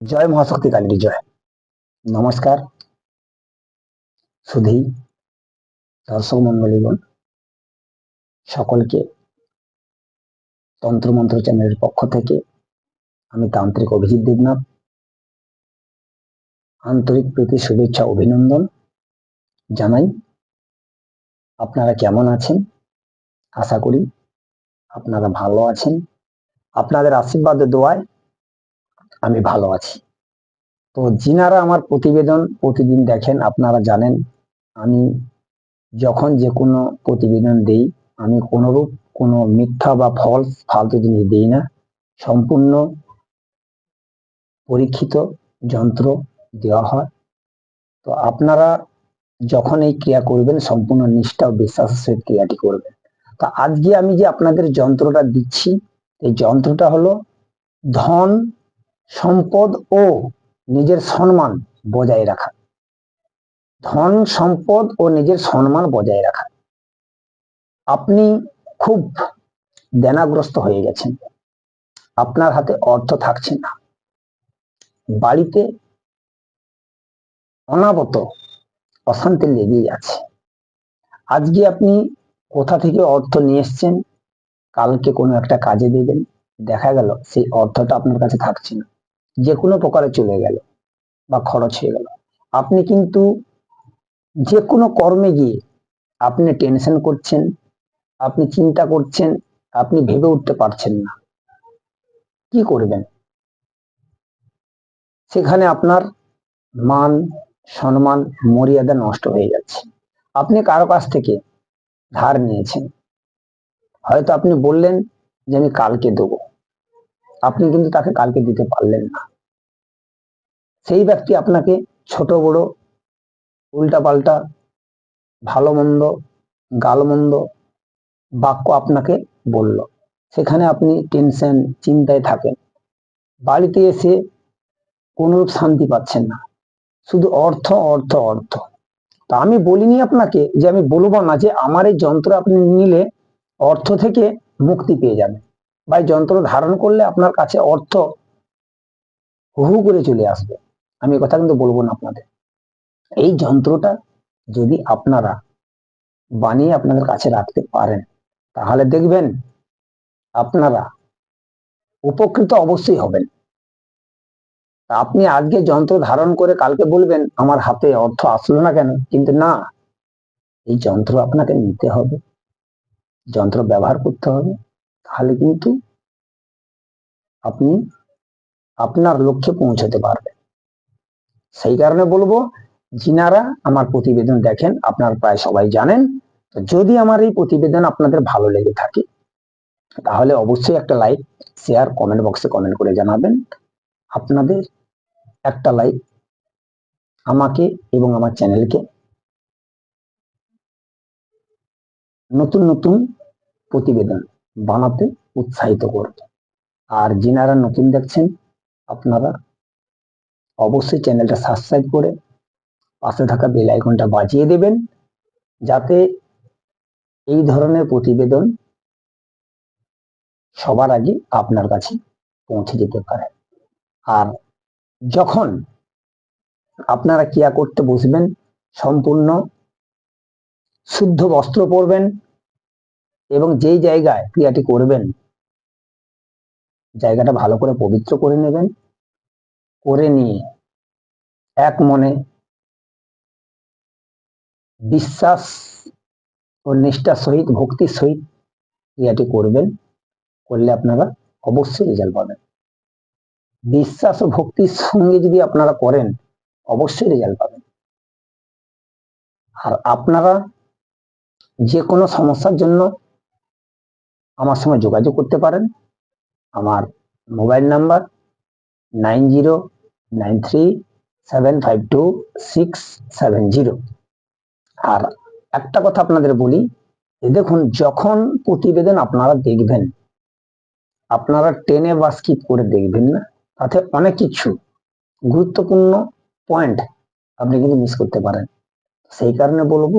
জয় মহাশক্তি কালীর জয়। নমস্কার, সুধী, দর্শক মন্ডলীগণ সকলকে তন্ত্রমন্ত্র চ্যানেলের পক্ষ থেকে আমি তান্ত্রিক অভিজিৎ দেবনাথ। আন্তরিক প্রীতি, শুভেচ্ছা, অভিনন্দন জানাই। আপনারা কেমন আছেন? আশা করি আপনারা ভালো আছেন। আপনাদের আশীর্বাদ দোয়ায় আমি ভালো আছি। তো যিনারা আমার প্রতিবেদন প্রতিদিন দেখেন, আপনারা জানেন, আমি যখন যে কোনো প্রতিবেদন দেই, আমি কোনোরূপ কোনো মিথ্যা বা ফলস ফালতু জিনিস দিই না। সম্পূর্ণ পরীক্ষিত যন্ত্র দেওয়া হয়। তো আপনারা যখন এই ক্রিয়া করবেন, সম্পূর্ণ নিষ্ঠা ও বিশ্বাসের সহিত ক্রিয়াটি করবেন। তো আজকে আমি যে আপনাদের যন্ত্রটা দিচ্ছি, এই যন্ত্রটা হলো ধন সম্পদ ও নিজের সম্মান বজায় রাখা। ধন, সম্পদ ও নিজের সম্মান বজায় রাখা। আপনি খুব দেনাগ্রস্ত হয়ে গেছেন। আপনার হাতে অর্থ থাকছে না। বাড়িতে অনাবত অশান্তি লেগেই আছে। আজকে আপনি কোথা থেকে অর্থ নিয়ে এসছেন? কালকে কোনো একটা কাজে দেবেন। দেখা গেল, সেই অর্থটা আপনার কাছে থাকছে না। যে কোনো প্রকারে চলে গেল বা খরচ হয়ে গেল। আপনি কিন্তু যে কোনো কর্মে গিয়ে আপনি টেনশন করছেন, আপনি চিন্তা করছেন, আপনি ভেবে উঠতে পারছেন না। কি করবেন? সেখানে আপনার মান, সম্মান, মর্যাদা নষ্ট হয়ে যাচ্ছে। আপনি কারও কাছ থেকে ধার নিয়েছেন। হয়তো আপনি বললেন যে আমি কালকে দেবো। আপনি কিন্তু তাকে কালকে দিতে পারলেন না। সেই ব্যক্তি আপনাকে ছোট বড়, উল্টাপাল্টা ভালো মন্দ গালমন্দ বাক্য আপনাকে বলল। সেখানে আপনি টেনশন, চিন্তায় থাকেন। বাড়িতে এসে কোনরূপ শান্তি পাচ্ছেন না। শুধু অর্থ অর্থ অর্থ। তা আমি বলিনি আপনাকে যে আমি বলব না যে আমার এই যন্ত্র আপনি নিলে অর্থ থেকে মুক্তি পেয়ে যাবেন। বা যন্ত্র ধারণ করলে আপনার কাছে অর্থ হু করে চলে আসবে। আমি কথা কিন্তু বলব না আপনাদের। এই যন্ত্রটা যদি আপনারা বানিয়ে আপনাদের কাছে রাখতে পারেন, তাহলে দেখবেন আপনারা উপকৃত অবশ্যই হবেন। আপনি আজকে যন্ত্র ধারণ করে কালকে বলবেন, আমার হাতে অর্থ আসলো না কেন? কিন্তু না, এই যন্ত্র আপনাকে নিতে হবে। যন্ত্র ব্যবহার করতে হবে। তাহলে কিন্তু আপনি আপনার লক্ষ্যে পৌঁছাতে পারবেন। সেই কারণে বলব, যিনারা আমার প্রতিবেদন দেখেন, আপনার প্রায় সবাই জানেন যদি আমার এই প্রতিবেদন আপনাদের ভালো লেগে থাকে, তাহলে অবশ্যই একটা like, share, comment box comment করে জানাবেন। আপনাদের একটা লাইক আমাকে এবং আমার চ্যানেলকে নতুন নতুন প্রতিবেদন বানাতে উৎসাহিত করবে আর যিনারা নতুন দেখছেন, আপনারা অবশ্যই চ্যানেলটা সাবস্ক্রাইব করে পাশে থাকা বেল আইকনটা বাজিয়ে দেবেন, যাতে এই ধরনের প্রতিবেদন সবার আগে আপনার কাছে পৌঁছে যেতে পারে। আর যখন আপনারা ক্রিয়া করতে বসবেন, সম্পূর্ণ শুদ্ধ বস্ত্র পরবেন এবং যেই জায়গায় ক্রিয়াটি করবেন, জায়গাটা ভালো করে পবিত্র করে নেবেন। করে নিয়ে এক মনে বিশ্বাস ও নিষ্ঠার সহিত, ভক্তির সহিত ক্রিয়াটি করবেন, করলে আপনারা অবশ্যই রেজাল্ট পাবেন। বিশ্বাস ও ভক্তির সঙ্গে যদি আপনারা করেন, অবশ্যই রেজাল্ট পাবেন। আর আপনারা যে কোনো সমস্যার জন্য আমার সঙ্গে যোগাযোগ করতে পারেন। আমার mobile number nine zero nine three seven five two six seven zero. আর একটা কথা আপনাদের বলি দেখুন, যখন প্রতিবেদন আপনারা দেখবেন, আপনারা টেনে বা স্কিপ করে দেখবেন না, তাতে অনেক কিছু গুরুত্বপূর্ণ পয়েন্ট আপনি কিন্তু মিস করতে পারেন। সেই কারণে বলব,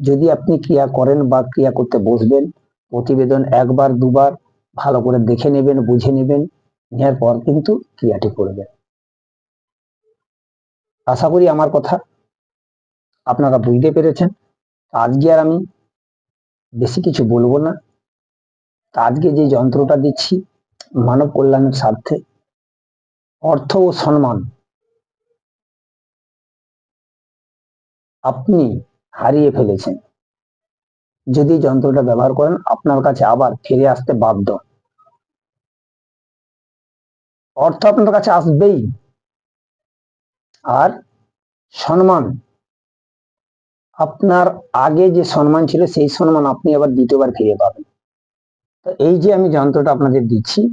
যদি আপনি ক্রিয়া করেন বা ক্রিয়া করতে বসবেন প্রতিবেদন একবার, দুবার ভালো করে দেখে নেবেন, বুঝে নেবেন নেওয়ার পর কিন্তু ক্রিয়াটি করবেন। আশা করি আমার কথা আপনারা বুঝতে পেরেছেন। আজকে আর আমি বেশি কিছু বলব না। আজকে যে যন্ত্রটা দিচ্ছি, মানব কল্যাণের স্বার্থে, অর্থ ও সম্মান। আপনি হারিয়ে ফেলেছেন। যদি যন্ত্রটা ব্যবহার করেন, আপনার কাছে আবার ফিরে আসতে বাধ্য। অর্থ আপনার কাছে আসবেই। আর সম্মান। আপনার আগে যে সম্মান ছিল, সেই সম্মান আপনি আবার দ্বিতীয়বার ফিরে পাবেন। তো এই যে আমি যন্ত্রটা আপনাদের দিচ্ছি,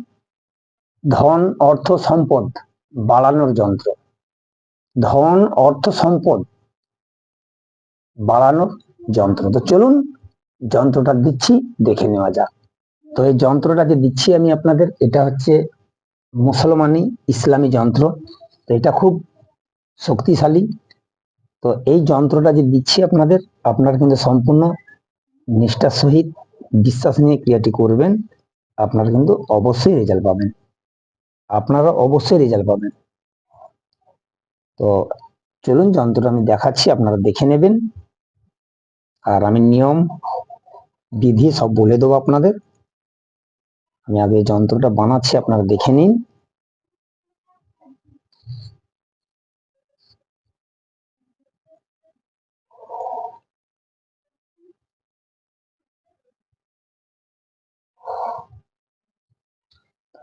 ধন, অর্থ, সম্পদ বাড়ানোর যন্ত্র। ধন, অর্থ, সম্পদ বাড়ানোর যন্ত্র। তো চলুন যন্ত্রটা দিচ্ছি, দেখে নেওয়া যাক। তো এই যন্ত্রটা যে দিচ্ছি আমি আপনাদের, এটা হচ্ছে মুসলমানি ইসলামী যন্ত্র। তো এটা খুব শক্তিশালী। তো এই যন্ত্রটা যে দিচ্ছি আপনাদের, আপনারা কিন্তু সম্পূর্ণ নিষ্ঠার সহিত বিশ্বাস নিয়ে ক্রিয়াটি করবেন। আপনারা কিন্তু অবশ্যই রেজাল্ট পাবেন। আপনারা অবশ্যই রেজাল্ট পাবেন। তো চলুন, যন্ত্রটা আমি দেখাচ্ছি, আপনারা দেখে নেবেন। আর আমি নিয়ম বিধি সব বলে দেবো আপনাদের। আমি আগে যন্ত্রটা বানাচ্ছি, আপনারা দেখে নিন।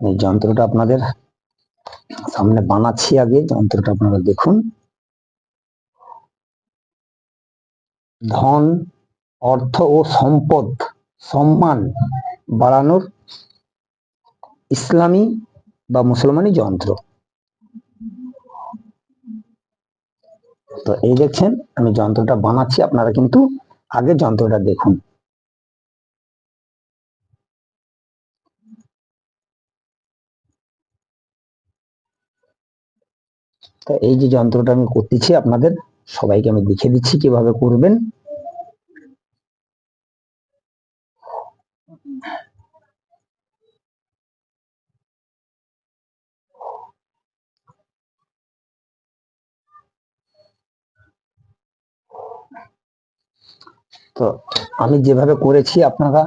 এই যন্ত্রটা আপনাদের সামনে বানাচ্ছি আগে, যন্ত্রটা আপনারা দেখুন। ধন অর্থ ও সম্পদ, সম্মান বাড়ানোর ইসলামী বা মুসলমানি যন্ত্র। তো এই দেখছেন, আমি যন্ত্রটা বানাচ্ছি, আপনারা কিন্তু আগে যন্ত্রটা দেখুন। তো এই যে যন্ত্রটা আমি করতেছি, আপনাদের সবাইকে আমি দেখিয়ে দিচ্ছি কীভাবে করবেন। তো আমি যেভাবে করেছি, আপনারা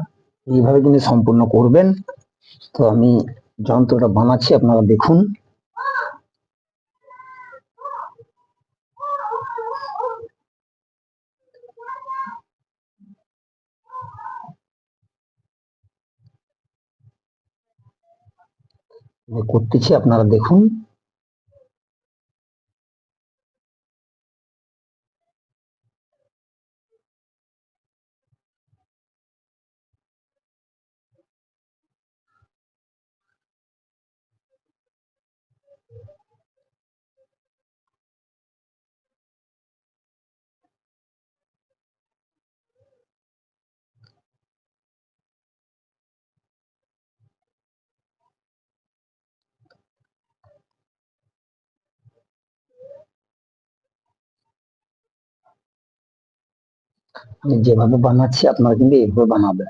এইভাবে কিন্তু সম্পূর্ণ করবেন। তো আমি যন্ত্রটা বানাচ্ছি, আপনারা দেখুন। করতেছি, আপনারা দেখুন। যেভাবে বানাচ্ছি আপনারা কিন্তু এইভাবে বানাবেন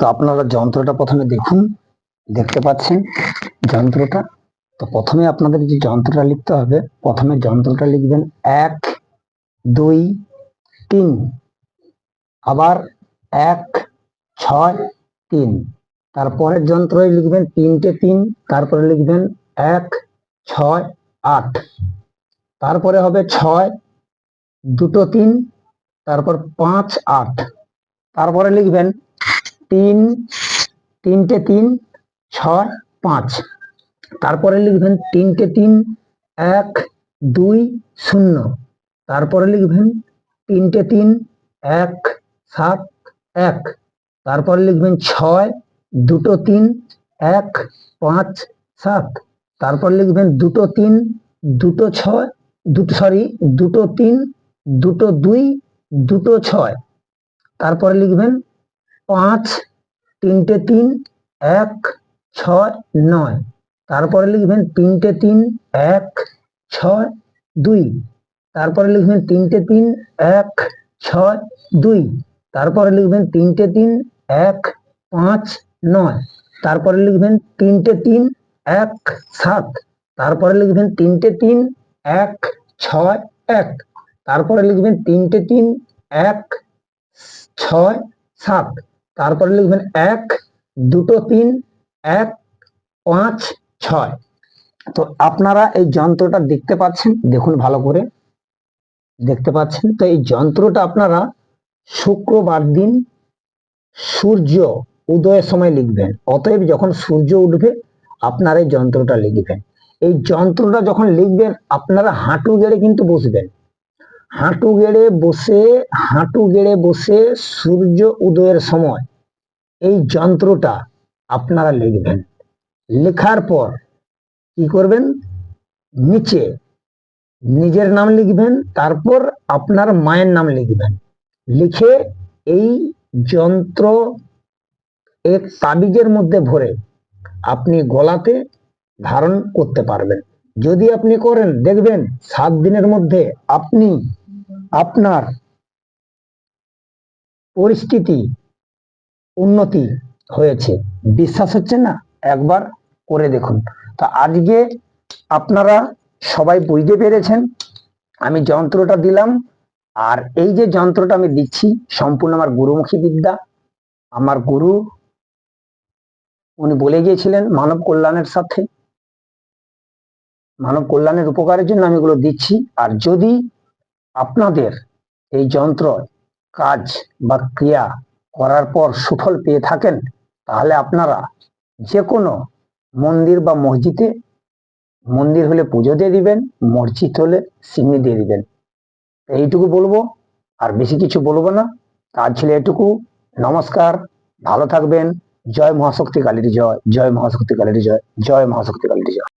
তো আপনারা যন্ত্রটা প্রথমে দেখুন, দেখতে পাচ্ছেন যন্ত্রটা। তো প্রথমে আপনাদের যে যন্ত্রটা লিখতে হবে, প্রথমে যন্ত্রটা লিখবেন এক, দুই, তিন। আবার এক, ছয়, তিন। তারপরের যন্ত্রই লিখবেন তিনটে তিন, তারপরে লিখবেন এক, ছয়, আট। তারপরে হবে ছয়, দুটো তিন, তারপর পাঁচ, আট। তারপরে লিখবেন তিন, তিনটে তিন, ছয়, পাঁচ। তারপরে লিখবেন তিনটে তিন, এক, দুই, শূন্য। তারপরে লিখবেন তিনটে তিন, এক, সাত, এক। তারপরে লিখবেন ছয়, দুটো তিন, এক, পাঁচ, সাত। তারপর লিখবেন দুটো তিন, দুটো ছয়, দুটো, সরি, দুটো তিন, দুটো দুই, দুটো ছয়। তারপরে লিখবেন পাঁচ, তিনটে তিন, এক, ছয়, নয়। তারপরে লিখবেন তিনটে তিন, এক, ছয়, দুই। তারপরে লিখবেন তিনটে তিন, এক, ছয়, দুই। তারপরে লিখবেন তিনটে তিন, এক, পাঁচ, নয়। তারপরে লিখবেন তিনটে তিন, এক, সাত। তারপরে লিখবেন তিনটে তিন, এক, ছয়, এক। তারপরে লিখবেন তিনটে তিন, এক, ছয়, সাত। তারপরে লিখবেন এক, দুটো তিন, এক, পাঁচ, ছয়। তো আপনারা এই যন্ত্রটা দেখতে পাচ্ছেন, দেখুন ভালো করে। দেখতে পাচ্ছেন, তো এই যন্ত্রটা আপনারা শুক্রবার দিন সূর্য উদয়ের সময় লিখবেন। অতএব যখন সূর্য উঠবে, আপনারা এই যন্ত্রটা লিখবেন। এই যন্ত্রটা যখন লিখবেন, আপনারা হাঁটু গেড়ে কিন্তু বসবেন। হাঁটু গেড়ে বসে, হাঁটু গেড়ে বসে সূর্য উদয়ের সময় এই যন্ত্রটা আপনারা লিখবেন। লেখার পর কি করবেন? নিচে নিজের নাম লিখবেন, তারপর আপনার মায়ের নাম লিখবেন। লিখে এই যন্ত্র এক তাবিজের মধ্যে ভরে আপনি গলাতে ধারণ করতে পারবেন। যদি আপনি করেন, দেখবেন সাত দিনের মধ্যে আপনি আপনার পরিস্থিতি উন্নতি হয়েছে। বিশ্বাস হচ্ছে না? একবার করে দেখুন। তো আজকে আপনারা সবাই বুঝতে পেরেছেন, আমি যন্ত্রটা দিলাম, আর এই যে যন্ত্রটা আমি দিচ্ছি, সম্পূর্ণ আমার গুরুমুখী বিদ্যা। আমার গুরু, উনি বলে গিয়েছিলেন মানব কল্যাণের সাথে। মানব কল্যাণের উপকারের জন্য আমি এগুলো দিচ্ছি। আর যদি আপনাদের এই যন্ত্র, কাজ বা ক্রিয়া করার পর সুফল পেয়ে থাকেন, তাহলে আপনারা যে কোনো মন্দির বা মসজিদে মন্দির হলে পুজো দিয়ে দিবেন, মসজিদ হলে সিন্নি দিয়ে দিবেন। এইটুকু বলব, আর বেশি কিছু বলব না। কাজ ছিল এটুকু। নমস্কার, ভালো থাকবেন। জয় মহাশক্তি কালীর জয় জয় মহাশক্তি কালীর জয় জয় মহাশক্তি কালীর জয়।